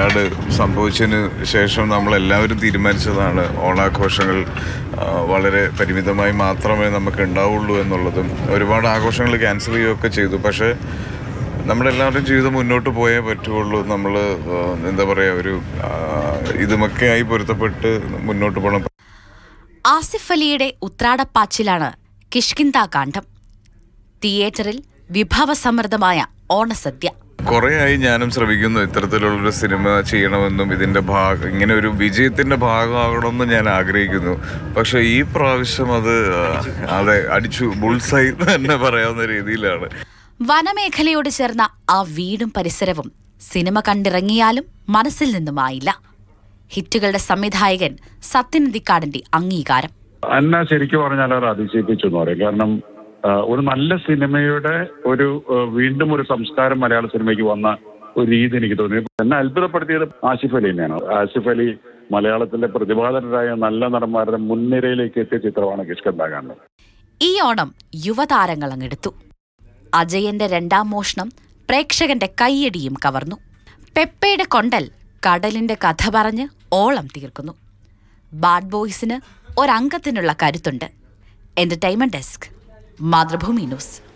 വയനാട് സംഭവിച്ചതിന് ശേഷം നമ്മളെല്ലാവരും തീരുമാനിച്ചതാണ് ഓണാഘോഷങ്ങൾ വളരെ പരിമിതമായി മാത്രമേ നമുക്ക് ഉണ്ടാവുള്ളൂ എന്നുള്ളതും ഒരുപാട് ആഘോഷങ്ങൾ ക്യാൻസൽ ചെയ്യുകയൊക്കെ ചെയ്തു. പക്ഷേ നമ്മളെല്ലാവരുടെയും ജീവിതം മുന്നോട്ട് പോയേ പറ്റുള്ളൂ. നമ്മൾ എന്താ പറയുക ഒരു ഇതുമൊക്കെയായി പൊരുത്തപ്പെട്ട് മുന്നോട്ട് പോകണം ആസിഫ് അലിയുടെ ഉത്രാടപ്പാച്ചിലാണ് കിഷ്കിന്ത കാണ്ഡം. തിയേറ്ററിൽ വിഭവസമൃദ്ധമായ ഓണസദ്യ. കുറേയായി ഞാനും ശ്രമിക്കുന്നു ഇത്തരത്തിലുള്ളൊരു സിനിമ ചെയ്യണമെന്നും ഇതിന്റെ ഭാഗം ഇങ്ങനെ ഒരു വിജയത്തിന്റെ ഭാഗമാകണമെന്നും ഞാൻ ആഗ്രഹിക്കുന്നു. പക്ഷേ ഈ പ്രാവശ്യം അത് അതെ അടിച്ചു ബുൾസൈ തന്നെ പറയാവുന്ന രീതിയിലാണ്. വനമേഖലയോട് ചേർന്ന ആ വീടും പരിസരവും സിനിമ കണ്ടിറങ്ങിയാലും മനസ്സിൽ നിന്നും ആയില്ല ഹിറ്റുകളുടെ സംവിധായകൻ സത്യനിധിക്കാടിന്റെ അംഗീകാരം. അന്ന ശരിക്കും പറഞ്ഞാൽ അവർ അതിശയിപ്പിച്ചു എന്ന് പറയും. കാരണം ഒരു നല്ല സിനിമയുടെ ഒരു വീണ്ടും ഒരു സംസ്കാരം മലയാള സിനിമയ്ക്ക് വന്ന ഒരു രീതി എനിക്ക് തോന്നി. എന്നെ അത്ഭുതപ്പെടുത്തിയത് ആസിഫ് തന്നെയാണ്. ആസിഫ് അലി മലയാളത്തിലെ പ്രതിഭാതരായ നല്ല നടന്മാരുടെ മുൻനിരയിലേക്ക് എത്തിയ ചിത്രമാണ് കിഷ്കന്താകാണ്ട് ഈ ഓണം യുവതാരങ്ങൾ അങ്ങെടുത്തു. അജയന്റെ രണ്ടാം മോഷണം പ്രേക്ഷകന്റെ കൈയടിയും കവർന്നു. പെപ്പയുടെ കൊണ്ടൽ കടലിന്റെ കഥ പറഞ്ഞ് ഓളം തീർക്കുന്നു. ബാഡ് ബോയ്സിന് ഒരംഗത്തിനുള്ള കരുത്തുണ്ട്. Entertainment desk. Madra Bhuminos.